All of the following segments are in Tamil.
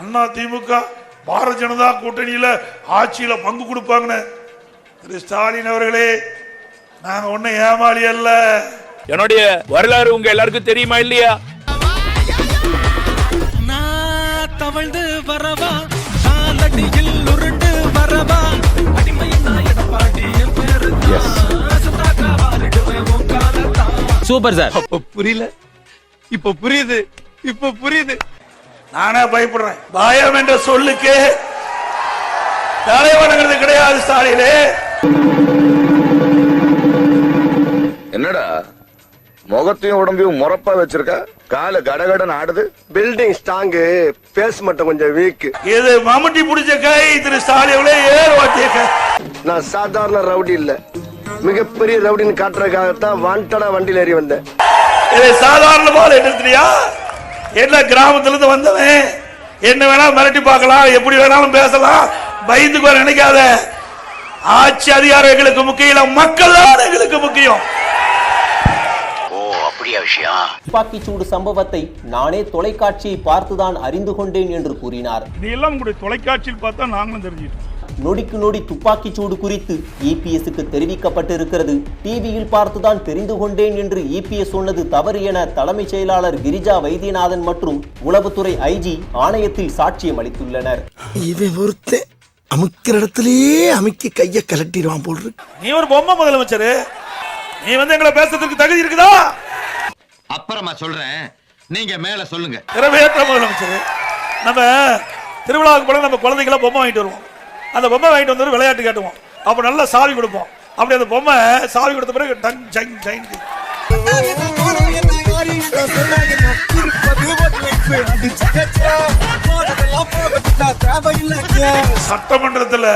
அண்ணா திமுக பாரதிய ஜனதா கூட்டணியில ஆட்சியில பங்கு கொடுப்பாங்கன்னு. திரு ஸ்டாலின் அவர்களே நாங்க ஒன்னும் ஏமாளி அல்ல. என்னுடைய வரலாறு உங்க எல்லாருக்கும் தெரியுமா இல்லையா? நான் தவழ்ந்து வரவா? காலடியில் உருண்டு வரவா? Super sir. அப்ப புரியல. இப்ப புரியுது. இப்ப புரியுது. நானே பயப்படுறேன். பயம் என்ற சொல்லுக்கு தலைவணங்கிறது கிடையாது ஸ்டாலினே என்னடா? முகத்தையும் உடம்பையும் முறப்பா வச்சிருக்க? கால கடகடன் ஆடுது? பில்டிங் ஸ்ட்ராங்கு பேஸ் மட்டும் கொஞ்சம் வீக் இது மம்முட்டி பிடிச்ச கை திரு ஸ்டாலின் ஏர் கை நான் சாதாரண ரவுடி இல்ல. மிகப்பெரிய ரவுடின்னு காட்டுறதுக்காகத்தான் வாண்டடா வண்டியில் ஏறி வந்தேன். இதை சாதாரணமாக எடுத்துறியா என்ன கிராமத்துல இருந்து வந்தவன்? என்ன வேணாலும் மிரட்டி பார்க்கலாம் எப்படி வேணாலும் பேசலாம். பயந்துக்கு நினைக்காத. ஆட்சி அதிகாரம் எங்களுக்கு முக்கியம் இல்ல, மக்கள் தான் எங்களுக்கு முக்கியம். துப்பாக்கிச் சூடு சம்பவத்தை நானே தொலைக்காட்சியை பார்த்துதான் அறிந்து கொண்டேன் என்று கூறினார். நீ எல்லாம் உங்களுடைய தொலைக்காட்சியில் பார்த்தா நாங்களும் தெரிஞ்சுட்டோம் நொடிக்கு நொடி துப்பாக்கிச் சூடு குறித்து இபிஎஸ்க்கு தெரிவிக்கப்பட்டிருக்கிறது. டிவியில் பார்த்துதான் தெரிந்து கொண்டேன் என்று இபிஎஸ் சொன்னது தவறு என தலைமைச் செயலாளர் கிரிஜா வைத்தியநாதன் மற்றும் உளவுத்துறை ஐஜி ஆணையத்தில் சாட்சியம் அளித்துள்ளனர். அமுக்கிற இடத்துலயே அமுக்கி கைய கலட்டிடுவான் போல் நீ ஒரு பொம்மை முதலமைச்சர். நீ வந்து எங்களை பேசுறதுக்கு தகுதி இருக்குதா? அப்புறமா சொல்றேன். நீங்க மேல சொல்லுங்க. திறமையற்ற முதலமைச்சர். நம்ம திருவிழாவுக்கு போல நம்ம குழந்தைகளை பொம்மை வாங்கிட்டு வருவோம். அந்த பொம்மை வாங்கிட்டு வந்து விளையாட்டு காட்டுவோம். அப்போ நல்லா சாவி கொடுப்போம். அப்படி அந்த பொம்மை சாவி கொடுத்த பிறகு டங் ஜங் ஜங் சட்டமன்றத்தில்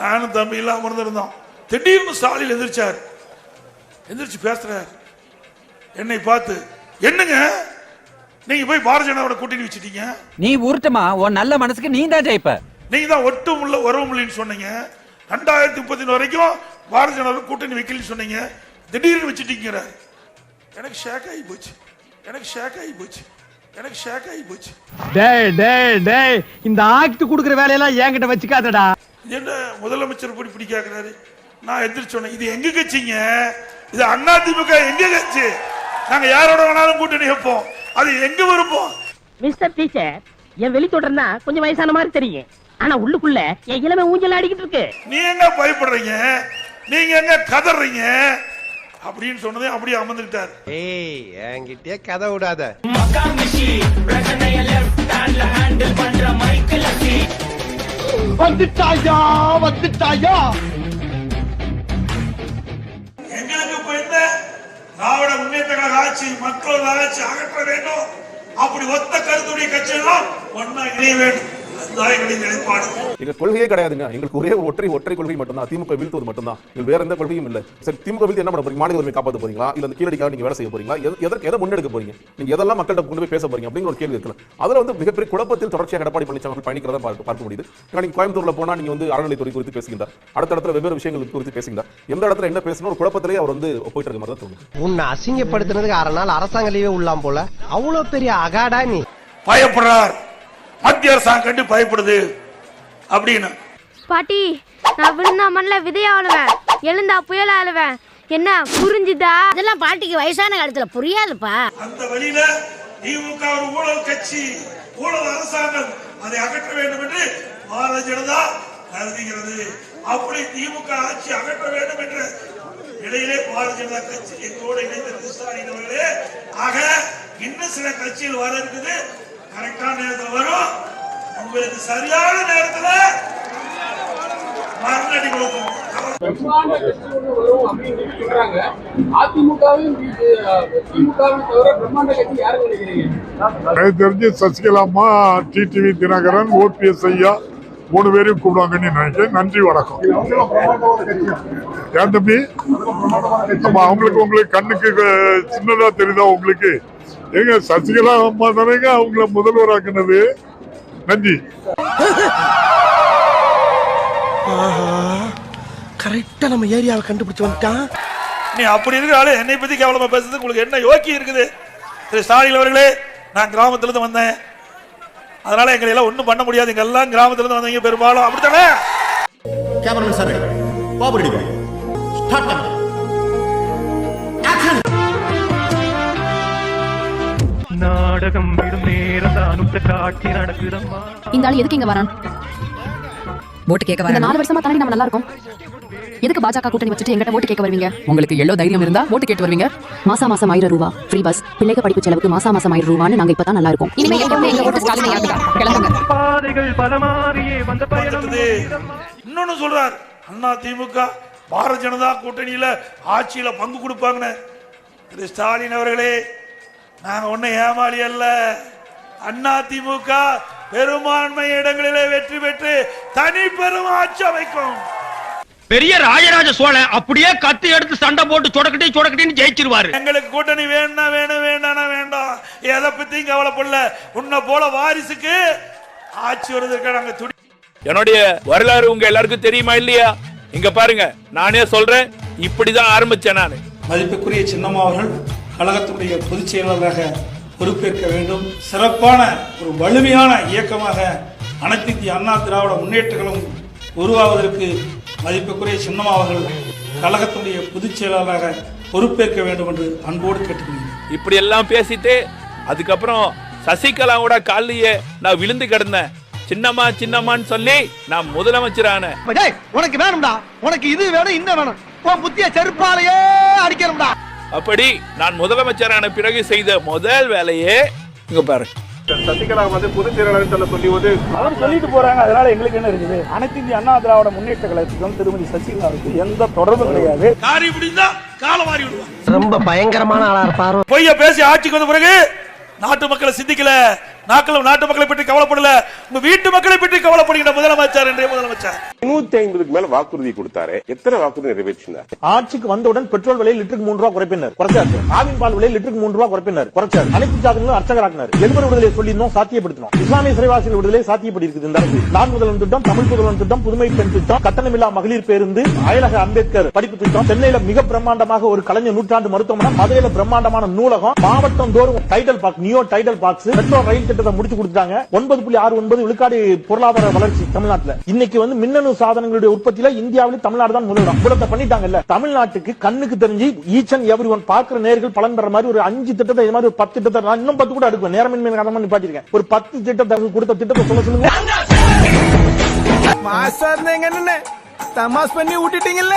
நானும் தம்பி எல்லாம் அமர்ந்திருந்தோம். திடீர்னு ஸ்டாலின் எந்திரிச்சார். எந்திரிச்சு பேசுறார். என்னை பார்த்து என்னங்க? நீங்க போய் பாரதிய ஜனதாவோட கூட்டணி வச்சிட்டீங்க? நீ உருட்டுமா உன் நல்ல மனசுக்கு நீ தான் ஜெயிப்ப. நீங்க தான் ஒட்டும் உள்ள உறவுமுள்ளின்னு சொன்னீங்க. ரெண்டாயிரத்தி முப்பத்தி வரைக்கும் பாரதிய ஜனதா கூட்டணி வைக்கலன்னு சொன்னீங்க. திடீர்னு வச்சுட்டீங்க எனக்கு ஷேக் ஆகி போச்சு. எனக்கு ஷேக் ஆகி போச்சு. எனக்கு ஷேக் ஆகி போச்சு. டேய் டேய் டேய் இந்த ஆக்ட் குடுக்குற வேலையெல்லாம் என்கிட்ட வச்சுக்காதடா. என்ன முதலமைச்சர் இப்படி இப்படி கேட்கிறாரு நான் எந்திரிச்சு சொன்னேன் இது எங்க கட்சிங்க? இது அண்ணா திமுக எங்க கட்சி? நாங்க யாரோட வேணாலும் கூட்டணி வைப்போம். அது எங்க விருப்பம்? மிஸ்டர் டீச்சர் என் வெளி தொடர்னா கொஞ்சம் வயசான மாதிரி தெரியும். ஆனா உள்ளுக்குள்ள என் இளமை ஊஞ்சல் ஆடிக்கிட்டு இருக்கு. நீ எங்க பயப்படுறீங்க? நீங்க எங்க கதறீங்க? அப்படின்னு சொன்னதே அப்படியே அமர்ந்துட்டார். ஏய் என்கிட்டயே கதை விடாத. வந்துட்டாயா வந்துட்டாயா? எங்களுக்கு என்ன திராவிட முன்னேற்ற கழக ஆட்சி மக்கள் ஆட்சி அகற்ற வேண்டும். அப்படி ஒத்த கருத்துடைய கட்சி எல்லாம் ஒன்னா இணைய வேண்டும். எங்க கொள்கையே கிடையாதுங்க. எங்களுக்கு ஒரே ஒரு ஒற்றை ஒற்றை கொள்கை மட்டும்தான். திமுக வீழ்த்துவது மட்டும்தான். எங்களுக்கு வேற எந்த கொள்கையும் இல்ல. சரி திமுக வீழ்த்து என்ன பண்ண போறீங்க? மாநில உரிமை காப்பாற்ற போறீங்களா? இல்ல அந்த கீழடிக்காக நீங்க வேலை செய்ய போறீங்களா? எத- எதற்கு எதை முன்னெடுக்க போறீங்க? நீங்க எதெல்லாம் மக்கள்கிட்ட கொண்டு போய் பேச போறீங்க? அப்படிங்கிற ஒரு கேள்வி இருக்குல்ல. அதுல வந்து மிகப்பெரிய குழப்பத்தில் தொடர்ச்சியாக எடப்பாடி பழனிசாமி பயணிக்கிறதா பார்க்க பார்க்க முடியுது. ஏன்னா நீங்க கோயம்புத்தூர்ல போனா நீங்க வந்து அறநிலைத்துறை குறித்து பேசுகின்றார். அடுத்த இடத்துல வெவ்வேறு விஷயங்கள் குறித்து பேசுகின்றார். எந்த இடத்துல என்ன பேசணும் ஒரு குழப்பத்திலேயே அவர் வந்து போயிட்டு இருக்க மாதிரி தான் தோணுது. உன்னை அசிங்கப்படுத்தினதுக்கு அரை நாள் அரசாங்க லீவே உள்ளாம் போல. அவ்வளவு பெரிய அகாடா நீ பயப்படுறார். மத்திய அரசாங்கம் கண்டு பயப்படுது அப்படின்னு. பாட்டி நான் விழுந்தா மண்ணில் விதையா ஆளுவேன். எழுந்தா புயல் ஆளுவேன். என்ன புரிஞ்சுதா? அதெல்லாம் பாட்டிக்கு வயசான காலத்துல புரியாதுப்பா. அந்த வழியில திமுக ஒரு ஊழல் கட்சி ஊழல் அரசாங்கம் அதை அகற்ற வேண்டும் என்று பாரதிய ஜனதா கருதுகிறது. அப்படி திமுக ஆட்சி அகற்ற வேண்டும் என்ற நிலையிலே பாரதிய ஜனதா கட்சி எங்களோடு இணைந்திருக்கு ஸ்டாலின் அவர்களே ஆக இன்னும் சில கட்சிகள் வர இருக்குது. கரெக்டான நேரத்தில் வரும். உங்களுக்கு சரியான நேரத்தில் மரணடி கொடுக்கும். எனக்கு தெரிஞ்சு சசிகலாமா டிடிவி தினகரன் ஓபிஎஸ் ஐயா மூணு பேரையும் கூப்பிடுவாங்கன்னு நினைக்கிறேன். நன்றி வணக்கம். ஏன் தம்பி? ஆமா அவங்களுக்கு உங்களுக்கு கண்ணுக்கு சின்னதா தெரியுதா உங்களுக்கு? ஏங்க சசிகலா அம்மா தானேங்க அவங்கள முதல்வராக்குனது? நன்றி. கரெக்டா நம்ம ஏரியாவை கண்டுபிடிச்சு வந்துட்டான். நீ அப்படி இருக்கிற ஆளு என்னை பத்தி கேவலமா பேசுறது? உங்களுக்கு என்ன யோக்கி இருக்குது? திரு ஸ்டாலின் அவர்களே நான் கிராமத்துல இருந்து வந்தேன். அதனால எங்களை எல்லாம் ஒண்ணும் பண்ண முடியாது. எங்க எல்லாம் கிராமத்துல இருந்து வந்தவங்க பெரும்பாலும். அப்படித்தானே? கேமராமேன் சார் பாபு நாடகம் விடும் நேரம் தானும் காட்சி நடக்குதம்மா. இந்த ஆள் எதுக்கு இங்க வரான்? ஓட்டு கேட்க இந்த நாலு வருஷமா தாண்டி நம்ம நல்லா இருக்கோம். எதுக்கு பாஜக கூட்டணி வச்சுட்டு எங்கிட்ட ஓட்டு கேட்க வருவீங்க? உங்களுக்கு எவ்வளவு தைரியம் இருந்தா ஓட்டு கேட்டு வருவீங்க. மாசா மாசம் ஆயிரம் ரூபா ஃப்ரீ பஸ் பிள்ளைக்கு படிப்பு செலவுக்கு மாசா மாசம் ஆயிரம் ரூபான்னு நாங்க இப்பதான் நல்லா இருக்கோம். இனிமே எப்பவுமே எங்க ஓட்டு ஸ்டாலின். கிளம்புங்க. பாதைகள் பலமாறியே வந்த பயணம். இன்னொன்னு சொல்றார். அண்ணா திமுக பாரதிய ஜனதா கூட்டணியில ஆட்சியில பங்கு கொடுப்பாங்கன்னு. திரு ஸ்டாலின் அவர்களே நாங்க ஒன்னும் ஏமாளி அல்ல. அண்ணா திமுக பெரும்பான்மை இடங்களிலே வெற்றி பெற்று தனி பெரும் ஆட்சி அமைக்கும். பெரிய ராஜராஜ சோழன் அப்படியே கத்தி எடுத்து சண்டை போட்டு சொடக்கட்டி சொடக்கட்டின்னு ஜெயிச்சிருவாரு. எங்களுக்கு கூட்டணி வேணும்னா வேணும் வேண்டாம்னா வேண்டாம். எதை பத்தியும் கவலைப்படல. உன்னை போல வாரிசுக்கு ஆட்சி வருவதற்கு நாங்க துடி என்னுடைய வரலாறு உங்க எல்லாருக்கும் தெரியுமா இல்லையா? இங்க பாருங்க நானே சொல்றேன் இப்படிதான் ஆரம்பிச்சேன் நானு. மதிப்புக்குரிய சின்னம்மா அவர்கள் கழகத்துடைய பொதுச் செயலாளராக பொறுப்பேற்க வேண்டும். சிறப்பான ஒரு வலிமையான இயக்கமாக அனைத்து இந்திய அண்ணா திராவிட முன்னேற்ற கழகம் உருவாவதற்கு மதிப்புக்குரிய சின்னம்மா அவர்கள் கழகத்துடைய பொதுச் செயலாளராக பொறுப்பேற்க வேண்டும் என்று அன்போடு கேட்டுக்கொள்கிறேன். இப்படி எல்லாம் பேசிட்டு அதுக்கப்புறம் சசிகலாவோட காலிலேயே நான் விழுந்து கிடந்தேன். சின்னம்மா சின்னம்மான்னு சொல்லி நான் முதலமைச்சரான. உனக்கு வேணும்டா. உனக்கு இது வேணும் இந்த வேணும். உன் புத்திய செருப்பாலேயே அடிக்கணும்டா. அப்படி நான் முதலமைச்சரான பிறகு செய்த முதல் வேலையே இங்க பாரு. சசிகலா வந்து பொதுச் செயலாளர் சொல்ல சொல்லி வந்து அவர் சொல்லிட்டு போறாங்க அதனால எங்களுக்கு என்ன இருக்குது? அனைத்து இந்திய அண்ணா திராவிட முன்னேற்ற கழகத்துக்கும் திருமதி சசிகலாவுக்கு எந்த தொடர்பும் கிடையாது. காரி பிடிந்தா கால மாறி விடுவாங்க. ரொம்ப பயங்கரமான ஆளா இருப்பாரு. பொய்ய பேசி ஆட்சிக்கு வந்த பிறகு நாட்டு மக்களை சிந்திக்கல. நாக்கள் நாட்டு மக்களை பற்றி கவலைப்படல. உங்க வீட்டு மக்களை பற்றி கவலைப்படுகிற முதலமைச்சர் என்றே முதலமைச்சர். நூத்தி ஐம்பதுக்கு மேல வாக்குறுதி கொடுத்தாரு. எத்தனை வாக்குறுதி நிறைவேற்றினார்? ஆட்சிக்கு வந்தவுடன் பெட்ரோல் விலை லிட்டருக்கு மூன்று ரூபா குறைப்பினர். குறைச்சாரு. ஆவின் பால் விலை லிட்டருக்கு மூன்று ரூபா குறைப்பினர். குறைச்சாரு. அனைத்து ஜாதங்களும் அர்ச்சகராக்கினார். எழுபது விடுதலை சொல்லியிருந்தோம் சாத்தியப்படுத்தணும் இஸ்லாமிய சிறைவாசிகள் விடுதலை சாத்தியப்படி இருக்குது இந்த அரசு. நான் முதல்வன் திட்டம் தமிழ் புதல்வன் திட்டம் புதுமை பெண் திட்டம் கட்டணமில்லா மகளிர் பேருந்து அயலக அம்பேத்கர் படிப்பு திட்டம் சென்னையில மிக பிரம்மாண்டமாக ஒரு கலைஞர் நூற்றாண்டு மருத்துவமனை மதுரையில பிரம்மாண்டமான நூலகம் மாவட்டம் தோறும் Tidel park neo Tidel parks metro rail திட்டத்தை முடிச்சு கொடுத்தாங்க ஒன்பது புள்ளி ஆறு ஒன்பது விழுக்காடு பொருளாதார வளர்ச்சி தமிழ்நாட்டுல. இன்னைக்கு வந்து மின்னணு சாதனங்களுடைய உற்பத்தியில இந்தியாவில தமிழ்நாடு தான் முதலிடம் இவ்வளவு பண்ணிட்டாங்கல்ல. தமிழ்நாட்டுக்கு கண்ணுக்கு தெரிஞ்சு ஈச் அண்ட் எவ்ரி ஒன் பாக்குற நேர்கள் பலன் பெற மாதிரி ஒரு அஞ்சு திட்டத்தை இது மாதிரி ஒரு பத்து திட்டத்தை நான் இன்னும் பத்து கூட எடுக்குவேன் நேரமின்மை காரணமா நிப்பாட்டிருக்கேன். ஒரு பத்து திட்டத்தை கொடுத்த திட்டத்தை சொல்ல சொல்லுங்க. தமாஸ் பண்ணி விட்டுட்டீங்கல்ல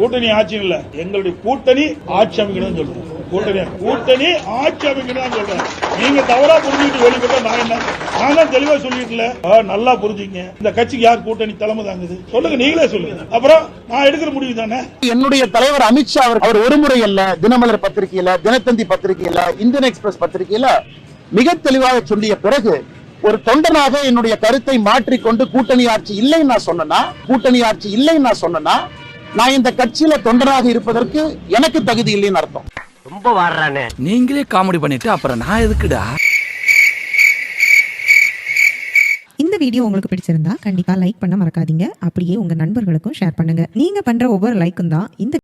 கூட்டணி ஆட்சி இல்ல. எங்களுடைய கூட்டணி ஆட்சி அமைக்கணும் சொல்றேன் கூட்டணி. கூட்டணி ஆட்சி அமைக்கணும் சொல்றேன். நீங்க தவறா புரிஞ்சுட்டு வெளிப்பட்ட நான் என்ன? நான் தெளிவா சொல்லிட்டுல நல்லா புரிஞ்சுங்க இந்த கட்சிக்கு யார் கூட்டணி தலைமை தாங்குது? சொல்லுங்க நீங்களே சொல்லுங்க. அப்புறம் நான் எடுக்கிற முடிவு தானே? என்னுடைய தலைவர் அமித்ஷா அவர் அவர் ஒரு முறை அல்ல தினமலர் பத்திரிகையில தினத்தந்தி பத்திரிகையில இந்தியன் எக்ஸ்பிரஸ் பத்திரிகையில மிக தெளிவாக சொல்லிய பிறகு ஒரு தொண்டனாக என்னுடைய கருத்தை மாற்றிக்கொண்டு கூட்டணி ஆட்சி இல்லைன்னு நான் சொன்னேன்னா கூட்டணி ஆட்சி இல்லைன்னு நான் சொன்னேன்னா நான் இந்த கட்சியில தொண்டராக இருப்பதற்கு எனக்கு தகுதி இல்லைன்னு அர்த்தம். ரொம்ப வாடுறானே. நீங்களே காமெடி பண்ணிட்டு அப்புறம் நான் எதுக்குடா? இந்த வீடியோ உங்களுக்கு பிடிச்சிருந்தா கண்டிப்பா லைக் பண்ண மறக்காதீங்க. அப்படியே உங்க நண்பர்களுக்கும் ஷேர் பண்ணுங்க. நீங்க பண்ற ஒவ்வொரு லைக்கும் தான் இந்த